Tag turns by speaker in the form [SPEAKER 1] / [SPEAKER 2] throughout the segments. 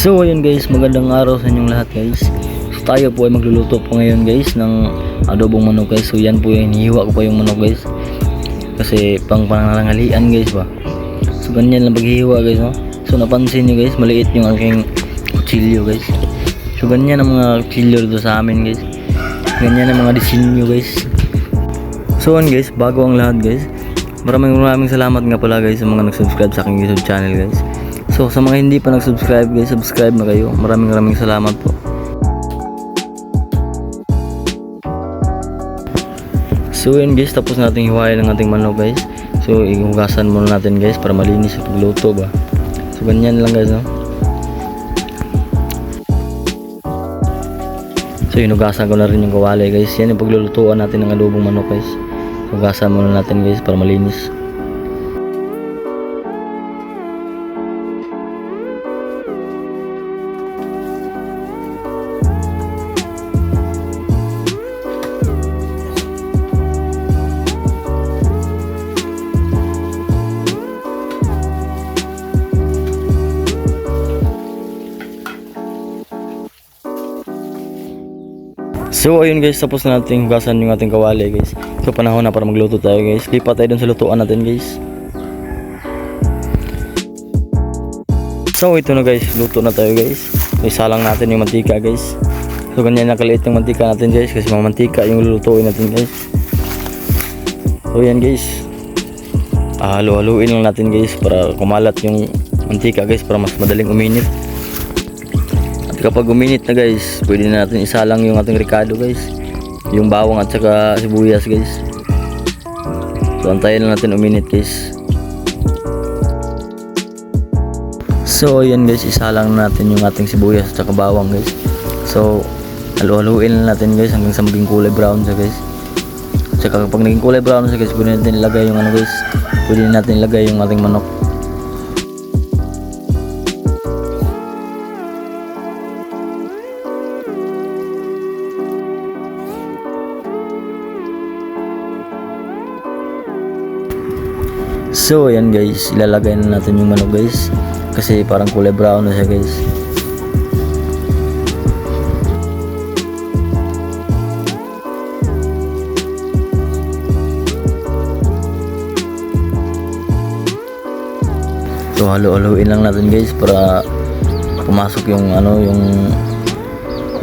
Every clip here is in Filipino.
[SPEAKER 1] So ayun guys, magandang araw sa inyong lahat guys. So tayo po ay magluluto po ngayon guys ng adobong manok guys. So yan po yung hinihiwa ko pa yung manok guys. Kasi pang panangalian guys ba. So ganyan lang paghihiwa guys no. So napansin nyo guys, maliit yung aking kutsilyo guys. So ganyan ang mga kutsilyo dito sa amin guys. Ganyan ang mga disenyo guys. So ayun guys, bago ang lahat guys. Maraming maraming salamat nga pala guys sa mga nag-subscribe sa aking YouTube channel guys. So sa mga hindi pa nag-subscribe guys, subscribe na kayo. Maraming maraming salamat po. So yun guys, tapos nating hiwain ang ating manok guys. So ihugasan muna natin guys para malinis sa pagluto ba. So ganyan lang guys no. So hinugasan ko na rin yung kawali guys. Yan yung paglulutuan natin ng adobong manok guys. Hugasan muna natin guys para malinis. So ayun guys, tapos na natin hugasan yung ating kawali guys. So panahon na para magluto tayo guys. Lipat tayo dun sa lutuan natin guys. So ito na guys, luto na tayo guys. Isalang natin yung mantika guys. So ganyan na kaliit yung mantika natin guys kasi mga mantika yung lulutuin natin guys. So yan guys. Halo-haluin lang natin guys para kumalat yung mantika guys para mas madaling uminit. At kapag uminit na guys, pwede na natin isalang yung ating ricado guys. Yung bawang at saka sibuyas guys. So antayin lang natin uminit guys. So ayan guys, isalang na natin yung ating sibuyas at saka bawang guys. So halu-haluin lang natin guys hanggang sa maging kulay brown siya guys. Tsaka kapag naging kulay brown siya guys, pwede natin ilagay yung ano guys. Pwede natin ilagay yung ating manok. So ayan guys, ilalagay na natin yung manok guys. Kasi parang kulay brown na siya guys. So halo-haloin lang natin guys para pumasok yung ano yung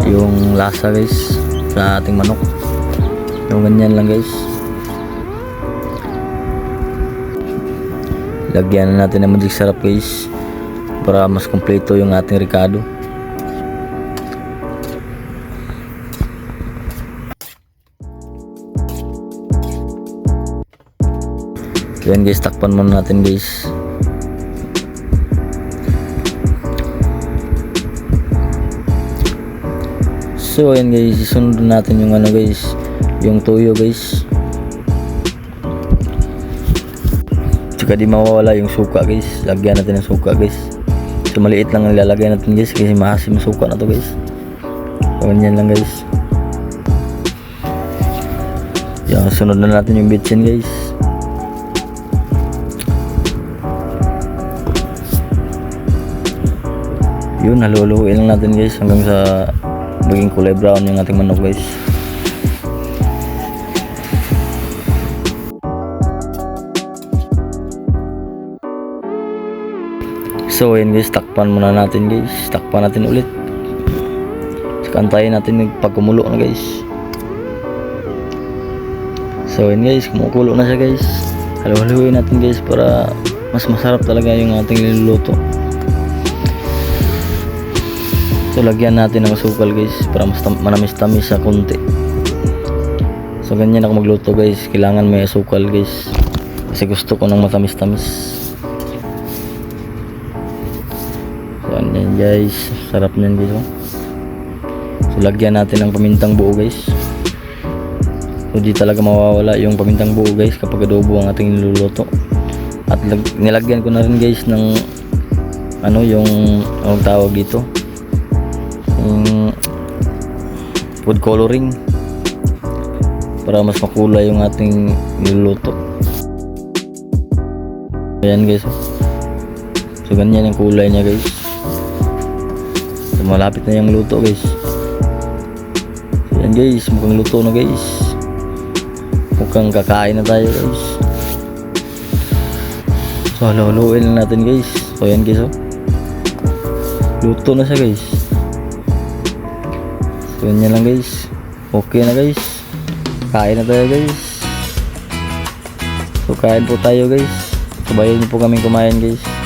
[SPEAKER 1] yung lasa guys sa ating manok. Yung ganyan lang guys. Lagyan na natin ng magic sarap guys para mas kompleto yung ating ricado. Yan guys, takpan muna natin guys. So ayan guys, isunod natin yung ano guys, yung tuyo guys. Tsaka di mawawala yung suka guys. Lagyan natin ng suka guys. So maliit lang ang ilalagay natin guys kasi mahasim suka na to guys. So ganyan lang guys. Yan, sunod na natin yung bitchin guys. Yun, haluluin lang natin guys hanggang sa maging kulay brown yung ating manok guys. So ayun guys, takpan muna natin guys. Takpan natin ulit. Saka antayin natin pag kumulo na guys. So ayun guys, kumukulo na siya guys. Halo-haluin natin guys para mas masarap talaga yung ating niluluto. So lagyan natin ng asukal guys para mas tam- manamis-tamis sa konti. So ganyan ako magluto guys. Kailangan may asukal guys. Kasi gusto ko ng matamis-tamis. Guys. Sarap niyan guys. Oh. So lagyan natin ng pamintang buo guys. So di talaga mawawala yung pamintang buo guys kapag adobo ang ating niluluto. At lag- nilagyan ko na rin guys ng ano yung anong tawag dito yung food coloring para mas makulay yung ating niluluto ayan guys so ganyan yung kulay niya guys So, malapit na yung luto guys. So, yan guys, mukhang luto na guys. Mukhang kakain na tayo guys. So haluluin lang natin guys. So yan guys oh. Luto na siya guys. So yan lang guys. Okay na guys. Kain na tayo guys. So kain po tayo guys. Sabayan niyo po kami kumain guys.